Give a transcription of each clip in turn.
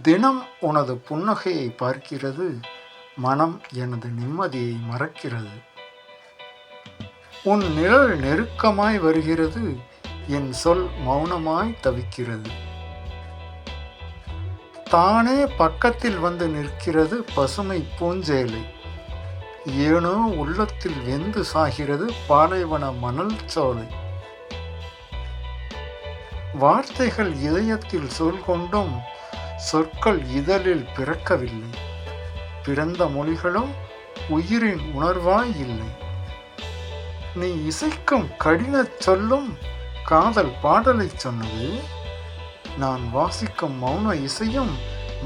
தினம் உனது புன்னகையை பார்க்கிறது மனம் எனது நிம்மதியை மறக்கிறது. உன் நிழல் நெருக்கமாய் வருகிறது என் சொல் மௌனமாய் தவிக்கிறது. தானே பக்கத்தில் வந்து நிற்கிறது பசுமை பூஞ்சேலை. ஏனோ உள்ளத்தில் வெந்து சாகிறது பாலைவன மணல் சோலை. வார்த்தைகள் இதயத்தில் சொல் கொண்டும் சொற்கள் இதழில் பிறக்கவில்லை. பிறந்த மொழிகளும் உயிரின் உணர்வாய் இல்லை. நீ இசைக்கும் கடினச் சொல்லும் காதல் பாடலை சொன்னது நான் வாசிக்கும் மௌன இசையும்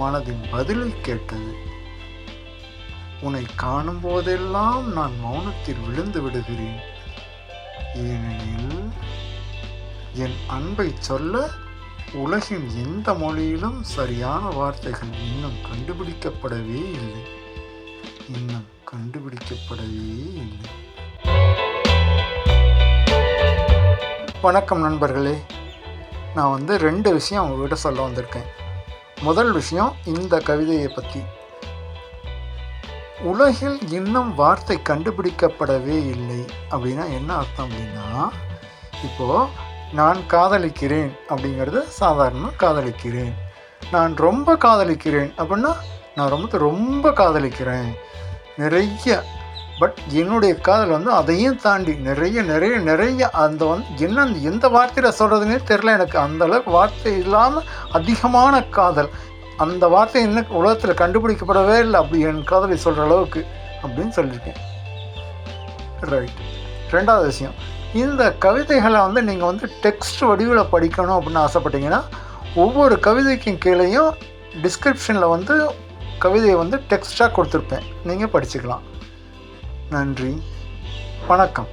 மனதின் பதிலை கேட்டது. உன்னை காணும் போதெல்லாம் நான் மௌனத்தில் விழுந்து விடுகிறேன். ஏனெனில் என் அன்பை சொல்ல உலகின் எந்த மொழியிலும் சரியான வார்த்தைகள் இன்னும் கண்டுபிடிக்கப்படவே இல்லை. இன்னும் கண்டுபிடிக்கப்படவே இல்லை. வணக்கம் நண்பர்களே. நான் வந்து ரெண்டு விஷயம் உங்ககிட்ட சொல்ல வந்திருக்கேன். முதல் விஷயம் இந்த கவிதையை பற்றி உலகில் இன்னும் வார்த்தை கண்டுபிடிக்கப்படவே இல்லை அப்படின்னா என்ன அர்த்தம் அப்படின்னா இப்போது நான் காதலிக்கிறேன் அப்படிங்கிறது சாதாரணமாக காதலிக்கிறேன். நான் ரொம்ப காதலிக்கிறேன் அப்படின்னா நான் ரொம்ப ரொம்ப காதலிக்கிறேன். நிறைய பட் என்னுடைய காதல் வந்து அதையும் தாண்டி நிறைய நிறைய நிறைய அந்த வந்து என்ன எந்த வார்த்தையில் சொல்கிறதுனே தெரில எனக்கு. அந்த அளவுக்கு வார்த்தை இல்லாமல் அதிகமான காதல். அந்த வார்த்தை இன்னும் உலகத்தில் கண்டுபிடிக்கப்படவே இல்லை. அப்படி என் காதலை சொல்கிற அளவுக்கு அப்படின்னு சொல்லியிருக்கேன். ரைட் ரெண்டாவது விஷயம். இந்த கவிதைகளை வந்து நீங்கள் வந்து டெக்ஸ்ட் வடிவில் படிக்கணும் அப்படின்னு ஆசைப்பட்டீங்கன்னா ஒவ்வொரு கவிதைக்கும் கீழேயும் டிஸ்கிரிப்ஷனில் வந்து கவிதையை வந்து டெக்ஸ்ட்டாக கொடுத்துருப்பேன். நீங்கள் படிச்சுக்கலாம். நன்றி. வணக்கம்.